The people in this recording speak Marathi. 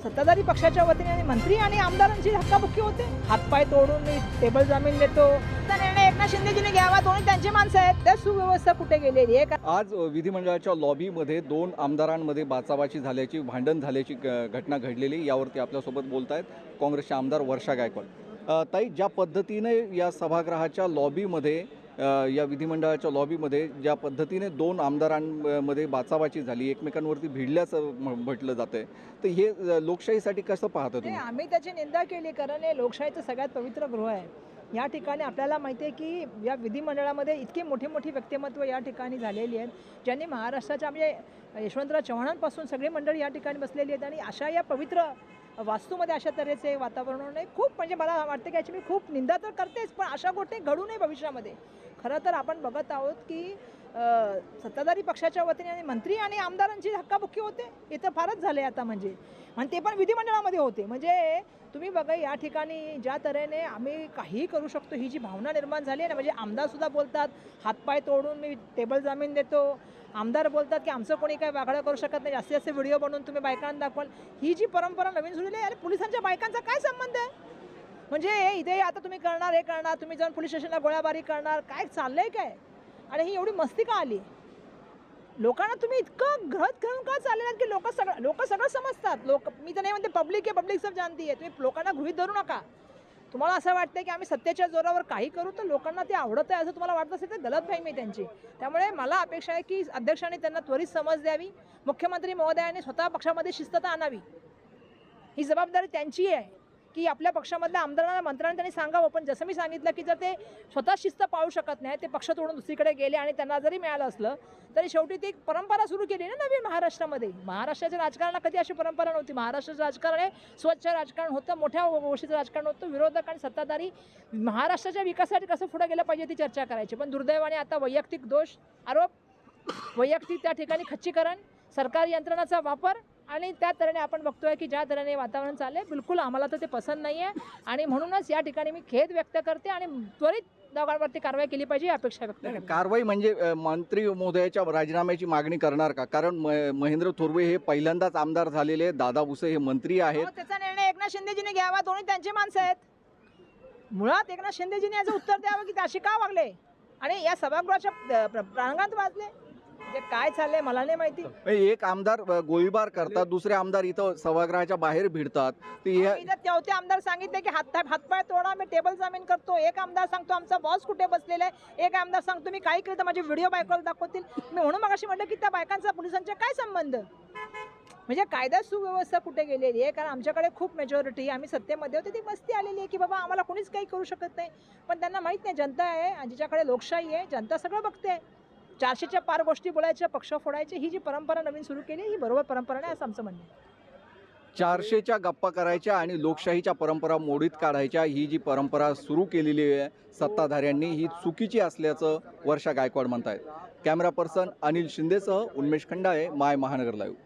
सत्ताधारी पक्षाच्या वतीने आणि मंत्री आणि आमदारांची धक्काबुक्की होते. हातपाय तोडून मी टेबल जामीन देतो. निर्णय एकनाथ शिंदेजीने घ्यावा दोन्ही त्यांचे माणसं आहेत. त्या सुव्यवस्था कुठे गेलेली आहे? का आज विधिमंडळाच्या लॉबीमध्ये दोन आमदारांमध्ये बाचाबाची झाल्याची भांडण झाल्याची घटना घडलेली यावरती आपल्यासोबत बोलत आहेत काँग्रेसचे आमदार वर्षा गायकवाड. ताई ज्या पद्धतीने या सभागृहाच्या लॉबीमध्ये या विधिमंडळाच्या लॉबीमध्ये ज्या पद्धतीने दोन आमदारांमध्ये बाचाबाची झाली एकमेकांवरती भिडल्याचं म- म्हटलं जातं आहे तर हे लोकशाहीसाठी कसं पाहतो नाही तुम्ही आम्ही त्याची निंदा केली कारण हे लोकशाहीचं सगळ्यात पवित्र गृह आहे. या ठिकाणी आपल्याला माहिती आहे की या विधिमंडळामध्ये इतकी मोठी मोठी व्यक्तिमत्व या ठिकाणी झालेली आहेत ज्यांनी महाराष्ट्राच्या म्हणजे यशवंतराव चव्हाणांपासून सगळी मंडळी या ठिकाणी बसलेली आहेत आणि अशा या पवित्र वास्तूमध्ये अशा तऱ्हेचे वातावरण नाही खूप म्हणजे मला वाटतं की याची मी खूप निंदा तर करतेच पण अशा गोष्टी घडू नये भविष्यामध्ये. खरं तर आपण बघत आहोत की सत्ताधारी पक्षाच्या वतीने आणि मंत्री आणि आमदारांची धक्काबुक्की होते इथं फारच झाले आता म्हणजे. आणि ते पण विधिमंडळामध्ये होते. म्हणजे तुम्ही बघा या ठिकाणी ज्या तऱ्हेने आम्ही काहीही करू शकतो ही जी भावना निर्माण झाली आहे ना म्हणजे आमदारसुद्धा बोलतात हातपाय तोडून मी टेबल जामीन देतो. आमदार बोलतात की आमचं कोणी काय वागडं करू शकत नाही जास्तीत जास्त व्हिडिओ बनवून तुम्ही बायकांना दाखवाल. ही जी परंपरा नवीन सुरू आहे अरे पोलिसांच्या बायकांचा काय संबंध आहे? म्हणजे इथे आता तुम्ही करणार हे करणार तुम्ही जाऊन पोलीस स्टेशनला गोळ्याबारी करणार काय चाललंय काय? आणि ही एवढी मस्ती का आली? लोकांना तुम्ही इतकं घरत घेऊन का चाललेलं की लोक सगळं लोक सगळं समजतात. लोक मी तर नाही म्हणते पब्लिक आहे पब्लिक सब जानती आहे. तुम्ही लोकांना गृहित धरू नका. तुम्हाला असं वाटतं की आम्ही सत्तेच्या जोरावर काही करू तर लोकांना ते आवडत आहे असं तुम्हाला वाटत असेल तर गलत फाईम आहे त्यांची. त्यामुळे मला अपेक्षा आहे की अध्यक्षांनी त्यांना त्वरित समज द्यावी. मुख्यमंत्री महोदयाने स्वतः पक्षामध्ये शिस्तता आणावी. ही जबाबदारी त्यांची आहे. की आपल्या पक्षामधल्या आमदारांना मंत्र्यांना त्यांनी सांगावं. पण जसं मी सांगितलं की जर ते स्वतः शिस्त पाळू शकत नाही ते पक्ष तोडून दुसरीकडे गेले आणि त्यांना जरी मिळालं असलं तरी शेवटी ती एक परंपरा सुरू केली ना नवीन महाराष्ट्रामध्ये. महाराष्ट्राच्या राजकारणाला कधी अशी परंपरा नव्हती. महाराष्ट्राचं राजकारण हे स्वच्छ राजकारण होतं मोठ्या गोष्टीचं राजकारण होतं विरोधक आणि सत्ताधारी महाराष्ट्राच्या विकासासाठी कसं पुढे गेलं पाहिजे ती चर्चा करायची. पण दुर्दैवाने आता वैयक्तिक दोष आरोप वैयक्तिक त्या ठिकाणी खच्चीकरण सरकारी यंत्रणाचा वापर आणि त्या तऱ्हेने आपण बघतोय की ज्या तऱ्हेने वातावरण चाललंय बिलकुल आम्हाला तर ते पसंत नाही आहे आणि म्हणूनच या ठिकाणी मी खेद व्यक्त करते आणि त्वरित दोघांवरती कारवाई केली पाहिजे अपेक्षा व्यक्त करते. कारवाई म्हणजे मंत्री महोदयाच्या राजीनाम्याची मागणी करणार का? कारण म- महेंद्र थोरवे हे पहिल्यांदाच आमदार झालेले आहेत. दादा भुसे हे मंत्री आहेत. हो, त्याचा निर्णय एकनाथ शिंदेजीने घ्यावा दोन्ही त्यांचे माणसं आहेत. मुळात एकनाथ शिंदेजीने याचं उत्तर द्यावं की ते असे का वागले? आणि या सभागृहाच्या प्रांगणात वाजले? म्हणजे काय चाललंय मला नाही माहिती. एक आमदार गोळीबार करतात दुसरे आमदार इथं सभागृहाच्या बाहेर भिडतात. तेवढे आमदार सांगितले की हात हातपाय तोडा मी टेबल जामीन करतो. एक आमदार सांगतो आमचा बॉस कुठे बसलेला आहे? एक आमदार सांगतो मी काही केलं तर माझे व्हिडिओ बायकोला दाखवतील. मी म्हणून मग म्हटलं की त्या बायकांचा पोलिसांचा काय संबंध? म्हणजे कायदा सुव्यवस्था कुठे गेलेली आहे? कारण आमच्याकडे खूप मेजॉरिटी आम्ही सत्तेमध्ये होते ती मस्ती आलेली आहे की बाबा आम्हाला कोणीच काही करू शकत नाही. पण त्यांना माहीत नाही जनता आहे आणि जिच्याकडे लोकशाही आहे जनता सगळं बघते. चारशेच्या पार गोष्टी बोलायच्या पक्ष फोडायचे ही जी परंपरा नवीन सुरू केली ही बरोबर परंपरा नाही असं आमचं म्हणणं आहे. चारशेच्या गप्पा करायच्या आणि लोकशाहीच्या परंपरा मोडीत काढायच्या ही जी परंपरा सुरू केलेली आहे सत्ताधाऱ्यांनी ही चुकीची असल्याचं वर्षा गायकवाड म्हणतायत. कॅमेरा पर्सन अनिल शिंदेसह उन्मेष खंडाळे माय महानगर लाईव्ह.